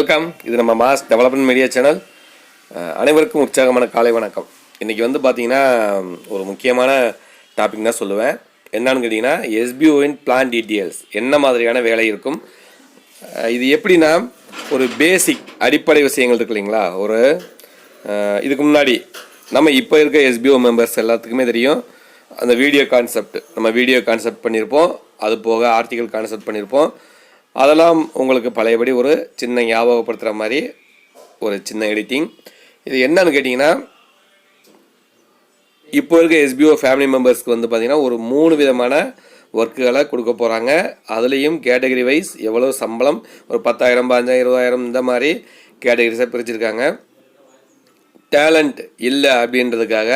Welcome. இது நம்ம mass development media channel. அனைவருக்கும் உற்சாகமான காலை வணக்கம். இன்றைக்கி வந்து பார்த்தீங்கன்னா ஒரு முக்கியமான டாபிக் தான் சொல்லுவேன். என்னன்னு கேட்டிங்கன்னா எஸ்பிஓவின் பிளான் டீட்டெயில்ஸ் என்ன மாதிரியான வேலை இருக்கும்? இது எப்படின்னா ஒரு பேசிக் அடிப்படை விஷயங்கள் இருக்கு இல்லைங்களா? ஒரு இதுக்கு முன்னாடி நம்ம இப்போ இருக்க எஸ்பிஓ மெம்பர்ஸ் எல்லாத்துக்குமே தெரியும். அந்த வீடியோ கான்செப்ட் நம்ம வீடியோ கான்செப்ட் பண்ணியிருப்போம் அது போக ஆர்டிகல் கான்செப்ட் பண்ணியிருப்போம் அதெல்லாம் உங்களுக்கு பழையபடி ஒரு சின்ன ஞாபகப்படுத்துகிற மாதிரி ஒரு சின்ன எடிட்டிங் இது என்னன்னு கேட்டிங்கன்னா இப்போ இருக்க எஸ்பிஓ ஃபேமிலி மெம்பர்ஸ்க்கு வந்து பார்த்திங்கன்னா ஒரு மூணு விதமான ஒர்க்குகளை கொடுக்க போகிறாங்க அதுலேயும் கேட்டகரி வைஸ் எவ்வளோ சம்பளம்? ஒரு பத்தாயிரம் பாஞ்சாயிரம் இருபதாயிரம் இந்த மாதிரி கேட்டகரிஸாக பிரிச்சிருக்காங்க. டேலண்ட் இல்லை அப்படின்றதுக்காக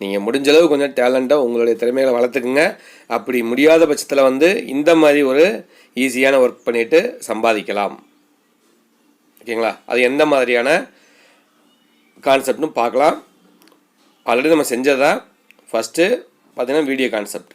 நீங்கள் முடிஞ்ச அளவு கொஞ்சம் டேலண்ட்டாக உங்களுடைய திறமைகளை வளர்த்துக்குங்க. அப்படி முடியாத பட்சத்தில் வந்து இந்த மாதிரி ஒரு ஈஸியான ஒர்க் பண்ணிட்டு சம்பாதிக்கலாம். ஓகேங்களா? அது எந்த மாதிரியான கான்செப்ட்னு பார்க்கலாம். ஆல்ரெடி நம்ம செஞ்சதா ஃபஸ்ட்டு பார்த்தீங்கன்னா வீடியோ கான்செப்ட்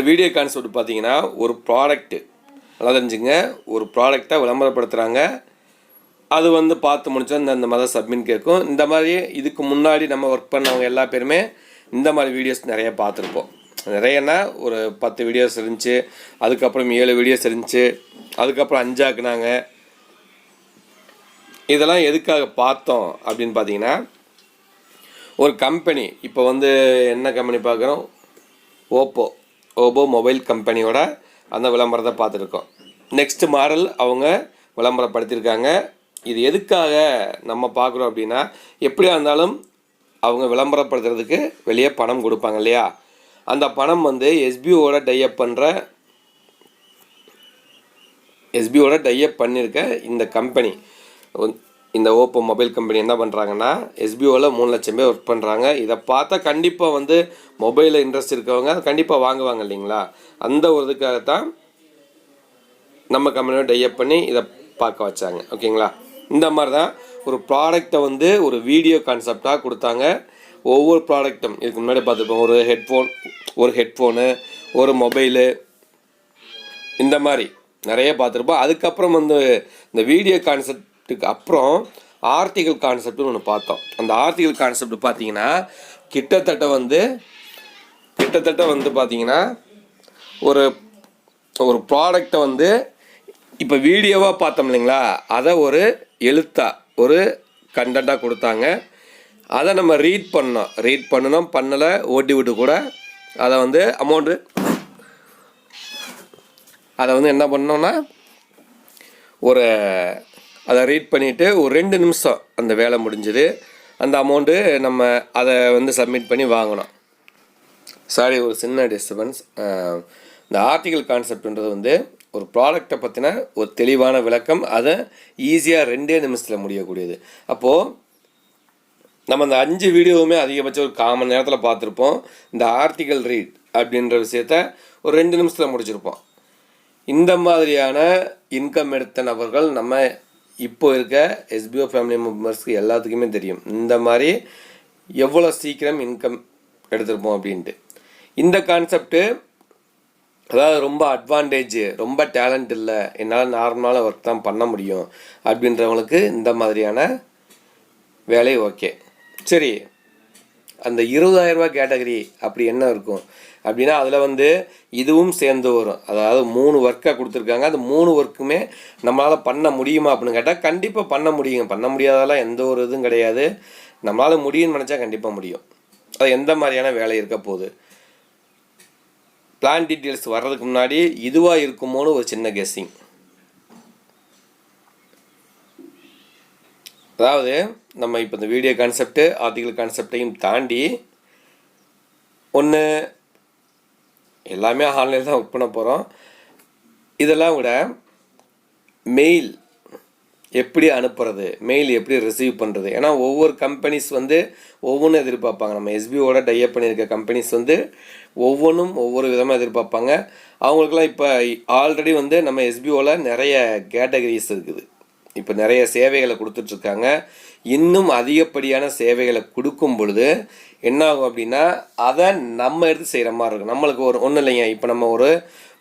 இந்த வீடியோ கான்செப்ட் பார்த்தீங்கன்னா ஒரு ப்ராடக்ட்டு நல்லா தெரிஞ்சுங்க ஒரு ப்ராடக்டை விளம்பரப்படுத்துகிறாங்க அது வந்து பார்த்து முடிச்சோம் இந்த இந்த மாதிரி சப்மிட் கேட்கும். இந்த மாதிரி இதுக்கு முன்னாடி நம்ம ஒர்க் பண்ணவங்க எல்லா பேருமே இந்த மாதிரி வீடியோஸ் நிறைய பார்த்துருப்போம். நிறையனா ஒரு பத்து வீடியோஸ் இருந்துச்சு. அதுக்கப்புறம் ஏழு வீடியோஸ் இருந்துச்சு. அதுக்கப்புறம் அஞ்சாக்குனாங்க. இதெல்லாம் எதுக்காக பார்த்தோம் அப்படின்னு பார்த்தீங்கன்னா ஒரு கம்பெனி இப்போ வந்து என்ன கம்பெனி பார்க்குறோம்? ஓப்போ ஓபோ மொபைல் கம்பெனியோட அந்த விளம்பரத்தை பார்த்துருக்கோம். நெக்ஸ்ட் மாடல் அவங்க விளம்பரப்படுத்தியிருக்காங்க. இது எதுக்காக நம்ம பார்க்குறோம் அப்படின்னா எப்படியா இருந்தாலும் அவங்க விளம்பரப்படுத்துறதுக்கு வெளியே பணம் கொடுப்பாங்க இல்லையா? அந்த பணம் வந்து எஸ்பிஓட டையப் பண்ணுற எஸ்பிஓட டையப் பண்ணியிருக்க இந்த கம்பெனி இந்த ஓப்போ மொபைல் கம்பெனி என்ன பண்ணுறாங்கன்னா எஸ்பிஓவில் மூணு லட்சம் பேர் ஒர்க் பண்ணுறாங்க இதை பார்த்தா கண்டிப்பாக வந்து மொபைலில் இன்ட்ரெஸ்ட் இருக்கவங்க கண்டிப்பாக வாங்குவாங்க இல்லைங்களா? அந்த ஒரு இதுக்காகத்தான் நம்ம கம்பெனியோட டைப் பண்ணி இதை பார்க்க வச்சாங்க. ஓகேங்களா? இந்த மாதிரி தான் ஒரு ப்ராடக்டை வந்து ஒரு வீடியோ கான்செப்டாக கொடுத்தாங்க. ஒவ்வொரு ப்ராடக்ட்டும் இதுக்கு முன்னாடி பார்த்துருப்போம். ஒரு ஹெட்ஃபோன் ஒரு ஹெட்ஃபோனு ஒரு மொபைலு இந்த மாதிரி நிறைய பார்த்துருப்போம். அதுக்கப்புறம் வந்து இந்த வீடியோ கான்செப்ட் கான்செப்ட்டுக்கு அப்புறம் ஆர்டிகல் கான்செப்ட்னு ஒன்று பார்த்தோம். அந்த ஆர்டிகல் கான்செப்ட் பார்த்தீங்கன்னா கிட்டத்தட்ட வந்து கிட்டத்தட்ட வந்து பார்த்தீங்கன்னா ஒரு ஒரு ப்ராடக்டை வந்து இப்போ வீடியோவாக பார்த்தோம் இல்லைங்களா? அதை ஒரு எழுத்தாக ஒரு கண்டென்ட்டாக கொடுத்தாங்க. அதை நம்ம ரீட் பண்ணோம். ரீட் பண்ணணும் பண்ணலை ஓட்டி விட்டு கூட அதை வந்து அமௌண்ட்டு அதை வந்து என்ன பண்ணோம்னா ஒரு அதை ரீட் பண்ணிவிட்டு ஒரு ரெண்டு நிமிஷம் அந்த வேலை முடிஞ்சது. அந்த அமௌண்ட்டு நம்ம அதை வந்து சப்மிட் பண்ணி வாங்கினோம் சாரி ஒரு சின்ன டிஸ்டர்பன்ஸ் இந்த ஆர்டிகல் கான்செப்ட்ன்றது வந்து ஒரு ப்ராடக்டை பற்றின ஒரு தெளிவான விளக்கம். அதை ஈஸியாக ரெண்டே நிமிஷத்தில் முடியக்கூடியது. அப்போது நம்ம அந்த அஞ்சு வீடியோவுமே அதிகபட்சம் ஒரு கால் மணி நேரத்தில் பார்த்துருப்போம். இந்த ஆர்டிகல் ரீட் அப்படின்ற விஷயத்த ஒரு ரெண்டு நிமிஷத்தில் முடிச்சிருப்போம். இந்த மாதிரியான இன்கம் எடுத்த நபர்கள் நம்ம இப்போ இருக்க எஸ்பிஓ ஃபேமிலி மெம்பர்ஸ்க்கு எல்லாத்துக்குமே தெரியும். இந்த மாதிரி எவ்வளோ சீக்கிரம் இன்கம் எடுத்திருப்போம் அப்படின்ட்டு. இந்த கான்செப்ட்டு அதாவது ரொம்ப அட்வான்டேஜ் ரொம்ப டேலண்ட் இல்லை என்னால் நார்மலான ஒர்க் தான் பண்ண முடியும் அப்படின்றவங்களுக்கு இந்த மாதிரியான வேலை ஓகே சரி அந்த இருபதாயிரரூபா கேட்டகரி அப்படி என்ன இருக்கும்? அப்படின்னா அதில் வந்து இதுவும் சேர்ந்து வரும். அதாவது மூணு ஒர்க்காக கொடுத்துருக்காங்க. அந்த மூணு ஒர்க்குமே நம்மளால் பண்ண முடியுமா அப்படின்னு கேட்டால் கண்டிப்பாக பண்ண முடியும் பண்ண முடியாதெல்லாம் எந்த ஒரு இதுவும் கிடையாது. நம்மளால் முடியும்னு நினச்சா கண்டிப்பாக முடியும். அது எந்த மாதிரியான வேலை இருக்க போகுது? பிளான் டீட்டெயில்ஸ் வர்றதுக்கு முன்னாடி இதுவாக இருக்குமோன்னு ஒரு சின்ன கெஸ்ஸிங் அதாவது நம்ம இப்போ இந்த வீடியோ கான்செப்ட்டு ஆர்டிகல் கான்செப்டையும் தாண்டி ஒன்று எல்லாமே ஆன்லைனில் தான் ஒர்க் பண்ண போகிறோம் இதெல்லாம் விட மெயில் எப்படி அனுப்புறது மெயில் எப்படி ரிசீவ் பண்ணுறது ஏன்னா ஒவ்வொரு கம்பெனிஸ் வந்து ஒவ்வொன்றும் எதிர்பார்ப்பாங்க. நம்ம எஸ்பிஓட டைப் பண்ணியிருக்க கம்பெனிஸ் வந்து ஒவ்வொன்றும் ஒவ்வொரு விதமாக எதிர்பார்ப்பாங்க. அவங்களுக்குலாம் இப்போ ஆல்ரெடி வந்து நம்ம எஸ்பிஓவில் நிறைய கேட்டகரிஸ் இருக்குது. இப்போ நிறைய சேவைகளை கொடுத்துட்ருக்காங்க. இன்னும் அதிகப்படியான சேவைகளை கொடுக்கும் பொழுது என்ன ஆகும் அப்படின்னா அதை நம்ம எடுத்து செய்கிற மாதிரி இருக்கும். நம்மளுக்கு ஒரு ஒன்றும் இல்லைங்க. இப்போ நம்ம ஒரு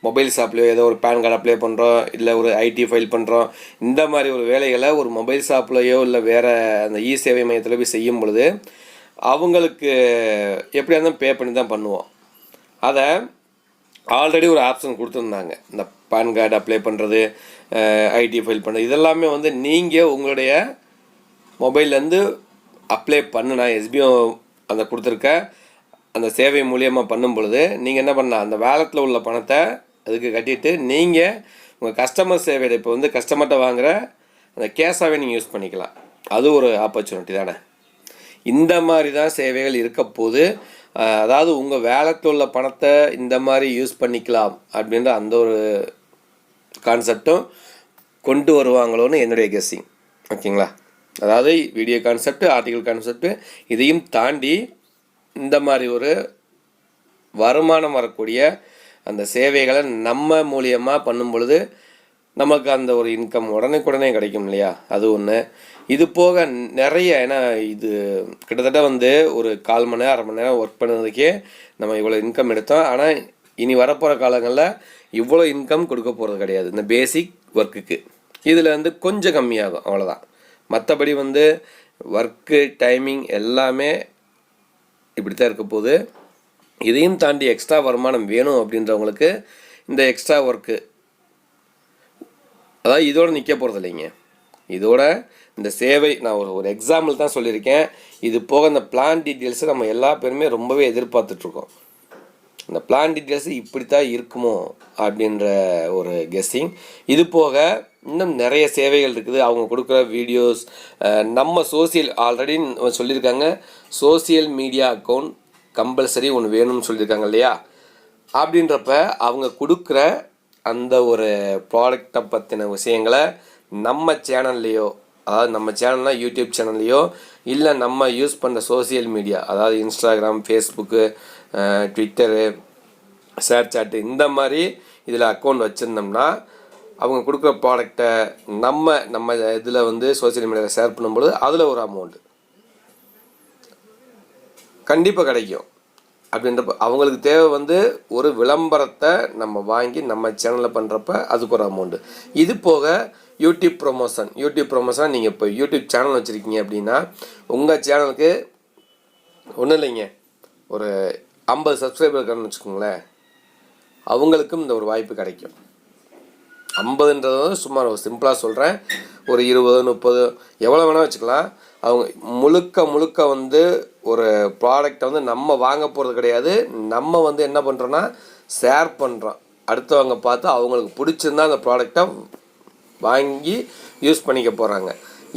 மொபைல் ஷாப்லேயோ ஏதோ ஒரு பேன் கார்டு அப்ளை பண்ணுறோம் இல்லை ஒரு ஐடி ஃபைல் பண்ணுறோம் இந்த மாதிரி ஒரு வேலைகளை ஒரு மொபைல் ஷாப்லேயோ இல்லை வேறு அந்த இ சேவை மையத்தில் போய் செய்யும் பொழுது அவங்களுக்கு எப்படியா இருந்தாலும் பே பண்ணி தான் பண்ணுவோம். அதை ஆல்ரெடி ஒரு ஆப்ஷன் கொடுத்துருந்தாங்க. இந்த பேன் கார்டு அப்ளை பண்ணுறது ஐடி ஃபைல் பண்ணுறது இதெல்லாமே வந்து நீங்கள் உங்களுடைய மொபைல்லேருந்து அப்ளை பண்ணுனா எஸ்பிஓ அந்த கொடுத்துருக்க. அந்த சேவை மூலியமாக பண்ணும் பொழுது நீங்கள் என்ன பண்ணலாம்? அந்த வேலத்தில் உள்ள பணத்தை அதுக்கு கட்டிட்டு நீங்கள் உங்கள் கஸ்டமர் சேவையை இப்போ வந்து கஸ்டமர்கிட்ட வாங்குகிற அந்த கேஷாகவே நீங்கள் யூஸ் பண்ணிக்கலாம். அது ஒரு ஆப்பர்ச்சுனிட்டி தானே. இந்த மாதிரி தான் சேவைகள் இருக்க போது அதாவது உங்கள் வேலத்தில் உள்ள பணத்தை இந்த மாதிரி யூஸ் பண்ணிக்கலாம் அப்படின்ற அந்த ஒரு கான்செப்டும் கொண்டு வருவாங்களோன்னு என்னுடைய கெஸ்ஸிங் ஓகேங்களா? அதாவது வீடியோ கான்செப்ட் ஆர்டிகல் கான்செப்ட் இதையும் தாண்டி இந்த மாதிரி ஒரு வருமானம் வரக்கூடிய அந்த சேவைகளை நம்ம மூலியமாக பண்ணும் பொழுது நமக்கு அந்த ஒரு இன்கம் உடனுக்குடனே கிடைக்கும் இல்லையா? அது ஒன்று இது போக நிறைய ஏன்னா இது கிட்டத்தட்ட வந்து ஒரு கால் மணி நேரம் அரை மணி நேரம் ஒர்க் பண்ணதுக்கே நம்ம இவ்வளோ இன்கம் எடுத்தோம். ஆனால் இனி வரப்போகிற காலங்களில் இவ்வளோ இன்கம் கொடுக்க போகிறது கிடையாது. இந்த பேசிக் ஒர்க்குக்கு இதில் வந்து கொஞ்சம் கம்மியாகும் அவ்வளோதான் மற்றபடி வந்து ஒர்க்கு டைமிங் எல்லாமே இப்படி தான் இருக்க போகுது. இதையும் தாண்டி எக்ஸ்ட்ரா வருமானம் வேணும் அப்படின்றவங்களுக்கு இந்த எக்ஸ்ட்ரா ஒர்க்கு அதாவது இதோடு நிற்க போகிறது இல்லைங்க. இதோட இந்த சேவை நான் ஒரு ஒரு எக்ஸாம்பிள் தான் சொல்லியிருக்கேன். இது போக இந்த பிளான் டீட்டெயில்ஸை நம்ம எல்லா பேருமே ரொம்பவே எதிர்பார்த்துட்ருக்கோம் இந்த பிளான் டீட்டெயில்ஸ் இப்படி தான் இருக்குமோ அப்படின்ற ஒரு கெஸ்ஸிங் இது போக இன்னும் நிறைய சேவைகள் இருக்குது. அவங்க கொடுக்குற வீடியோஸ் நம்ம சோசியல் ஆல்ரெடி சொல்லியிருக்காங்க. சோசியல் மீடியா அக்கௌண்ட் கம்பல்சரி ஒன்று வேணும்னு சொல்லியிருக்காங்க இல்லையா? அப்படின்றப்ப அவங்க கொடுக்குற அந்த ஒரு ப்ராடக்டை பற்றின விஷயங்களை நம்ம சேனல்லையோ அதாவது நம்ம சேனல்னால் யூடியூப் சேனல்லையோ இல்லை நம்ம யூஸ் பண்ணுற சோஷியல் மீடியா அதாவது இன்ஸ்டாகிராம் ஃபேஸ்புக்கு ட்விட்டரு ஷேர் சாட்டு இந்த மாதிரி இதில் அக்கௌண்ட் வச்சுருந்தோம்னா அவங்க கொடுக்குற ப்ராடக்டை நம்ம நம்ம இதில் வந்து சோஷியல் மீடியாவில் ஷேர் பண்ணும்பொழுது அதில் ஒரு அமௌண்ட்டு கண்டிப்பாக கிடைக்கும். அப்படின்றப்ப அவங்களுக்கு தேவை வந்து ஒரு விளம்பரத்தை நம்ம வாங்கி நம்ம சேனலில் பண்ணுறப்ப அதுக்கு ஒரு அமௌண்ட்டு இது போக யூடியூப் ப்ரொமோஷன் யூடியூப் ப்ரொமோஷன் நீங்கள் இப்போ யூடியூப் சேனல் வச்சுருக்கீங்க அப்படின்னா உங்கள் சேனலுக்கு ஒன்றும் இல்லைங்க. ஒரு ஐம்பது சப்ஸ்கிரைபர் இருக்கான்னு வச்சுக்கோங்களேன் அவங்களுக்கும் இந்த ஒரு வாய்ப்பு கிடைக்கும். ஐம்பதுன்றது வந்து சும்மா ஒரு சிம்பிளாக சொல்கிறேன் ஒரு இருபது முப்பது எவ்வளோ வேணால் வச்சுக்கலாம். அவங்க முழுக்க முழுக்க வந்து ஒரு ப்ராடக்டை வந்து நம்ம வாங்க போகிறது கிடையாது. நம்ம வந்து என்ன பண்ணுறோன்னா ஷேர் பண்ணுறோம் அடுத்தவங்க பார்த்து அவங்களுக்கு பிடிச்சிருந்தா அந்த ப்ராடக்டை வாங்கி யூஸ் பண்ணிக்க போகிறாங்க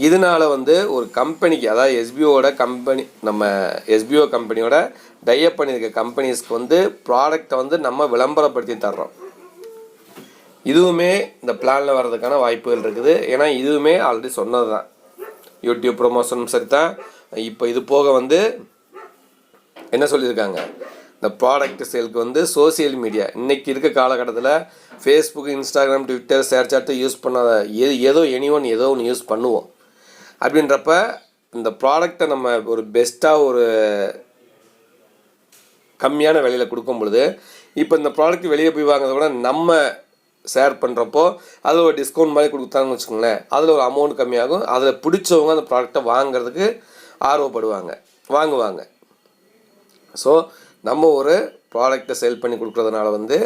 இதனால வந்து ஒரு கம்பெனிக்கு அதாவது எஸ்பிஓட கம்பெனி நம்ம எஸ்பிஓ கம்பெனியோட டைப் பண்ணியிருக்க கம்பெனிஸ்க்கு வந்து ப்ராடக்டை வந்து நம்ம விளம்பரப்படுத்தி தர்றோம். இதுவுமே இந்த பிளானில் வர்றதுக்கான வாய்ப்புகள் இருக்குது. ஏன்னா இதுவுமே ஆல்ரெடி சொன்னது தான் யூடியூப் ப்ரொமோஷனும் சரி தான் இப்போ இது போக வந்து என்ன சொல்லியிருக்காங்க? இந்த ப்ராடக்ட் சேலுக்கு வந்து சோஷியல் மீடியா இன்றைக்கி இருக்க காலகட்டத்தில் Facebook Instagram Twitter ShareChat use பண்ணாத எது ஏதோ எனி ஒன் ஏதோ ஒன்று யூஸ் பண்ணுவோம். அப்படின்றப்ப இந்த ப்ராடக்டை நம்ம ஒரு பெஸ்ட்டாக ஒரு கம்மியான விலையில் கொடுக்கும் பொழுது இப்போ இந்த ப்ராடக்ட் வெளியே போய் வாங்குறத விட நம்ம ஷேர் பண்ணுறப்போ அதில் ஒரு டிஸ்கவுண்ட் மாதிரி கொடுத்தாங்கன்னு வச்சுக்கோங்களேன். அதில் ஒரு அமௌண்ட் கம்மியாகும். அதில் பிடிச்சவங்க அந்த ப்ராடக்டை வாங்குறதுக்கு ஆர்வப்படுவாங்க. வாங்குவாங்க. ஸோ நம்ம ஒரு ப்ராடக்ட்டை சேல் பண்ணி கொடுக்குறதுனால வந்து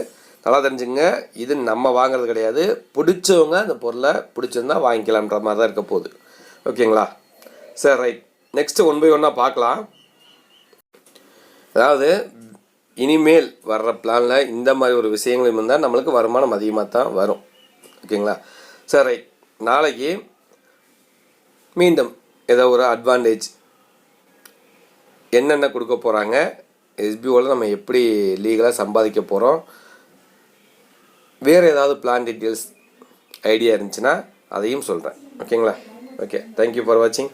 நல்லா தெரிஞ்சுங்க இது நம்ம வாங்குறது கிடையாது. பிடிச்சவங்க அந்த பொருளை பிடிச்சிருந்தா வாங்கிக்கலான்ற மாதிரி தான் இருக்க போகுது. ஓகேங்களா? சரி ரைட் நெக்ஸ்ட்டு ஒன் பை ஒன்னாக பார்க்கலாம். அதாவது இனிமேல் வர்ற பிளானில் இந்த மாதிரி ஒரு விஷயங்களும் இருந்தால் நம்மளுக்கு வருமானம் அதிகமாக தான் வரும். ஓகேங்களா சரி ரைட் நாளைக்கு மீண்டும் ஏதோ ஒரு அட்வான்டேஜ் என்னென்ன கொடுக்க போகிறாங்க எஸ்பிஓவில் நம்ம எப்படி லீகலாக சம்பாதிக்க போகிறோம் வேறு ஏதாவது பிளான் டீட்டெயில்ஸ் ஐடியா இருந்துச்சுன்னா அதையும் சொல்கிறேன் ஓகேங்களா ஓகே தேங்க்யூ ஃபார் வாட்சிங்